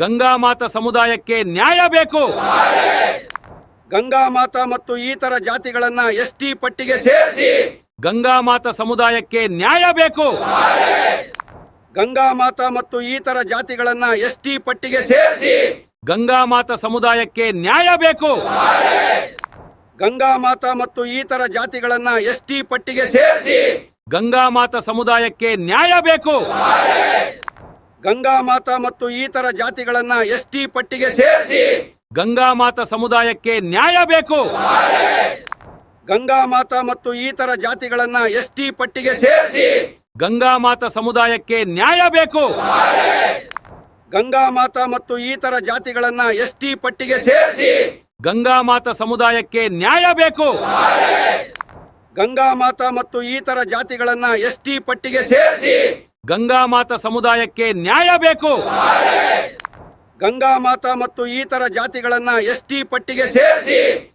ಗಂಗಾ ಮಾತಾ ಸಮುದಾಯಕ್ಕೆ ನ್ಯಾಯ ಬೇಕು. ಗಂಗಾ ಮಾತ ಮತ್ತು ಇತರ ಜಾತಿಗಳನ್ನ ಎಸ್ಟಿ ಪಟ್ಟಿಗೆ ಸೇರಿಸಿ. ಗಂಗಾ ಮಾತಾ ಸಮುದಾಯಕ್ಕೆ ನ್ಯಾಯ ಬೇಕು. ಗಂಗಾ ಮಾತ ಮತ್ತು ಇತರ ಜಾತಿಗಳನ್ನ ಎಸ್ಟಿ ಪಟ್ಟಿಗೆ ಸೇರಿಸಿ. ಗಂಗಾ ಮಾತಾ ಸಮುದಾಯಕ್ಕೆ ನ್ಯಾಯ ಬೇಕು. ಗಂಗಾ ಮಾತ ಮತ್ತು ಇತರ ಜಾತಿಗಳನ್ನ ಎಸ್ಟಿ ಪಟ್ಟಿಗೆ ಸೇರಿಸಿ. ಗಂಗಾ ಮಾತಾ ಸಮುದಾಯಕ್ಕೆ ನ್ಯಾಯ ಬೇಕು. ಗಂಗಾ ಮಾತಾ ಮತ್ತು ಇತರ ಜಾತಿಗಳನ್ನ ಎಸ್ಟಿ ಪಟ್ಟಿಗೆ ಸೇರಿಸಿ. ಗಂಗಾ ಮಾತಾ ಸಮುದಾಯಕ್ಕೆ ನ್ಯಾಯ ಬೇಕು. ಗಂಗಾ ಮಾತಾ ಮತ್ತು ಇತರ ಜಾತಿಗಳನ್ನ ಎಸ್ಟಿ ಪಟ್ಟಿಗೆ ಸೇರಿಸಿ. ಗಂಗಾ ಮಾತಾ ಸಮುದಾಯಕ್ಕೆ ನ್ಯಾಯ ಬೇಕು. ಗಂಗಾ ಮಾತಾ ಮತ್ತು ಇತರ ಜಾತಿಗಳನ್ನ ಎಸ್ಟಿ ಪಟ್ಟಿಗೆ ಸೇರಿಸಿ. ಗಂಗಾ ಮಾತಾ ಸಮುದಾಯಕ್ಕೆ ನ್ಯಾಯ ಬೇಕು. ಗಂಗಾ ಮಾತಾ ಮತ್ತು ಇತರ ಜಾತಿಗಳನ್ನ ಎಸ್ಟಿ ಪಟ್ಟಿಗೆ ಸೇರಿಸಿ. ಗಂಗಾ ಮಾತಾ ಸಮುದಾಯಕ್ಕೆ ನ್ಯಾಯ ಬೇಕು. ಗಂಗಾ ಮಾತ ಮತ್ತು ಇತರ ಜಾತಿಗಳನ್ನ ಎಸ್ಟಿ ಪಟ್ಟಿಗೆ ಸೇರಿಸಿ.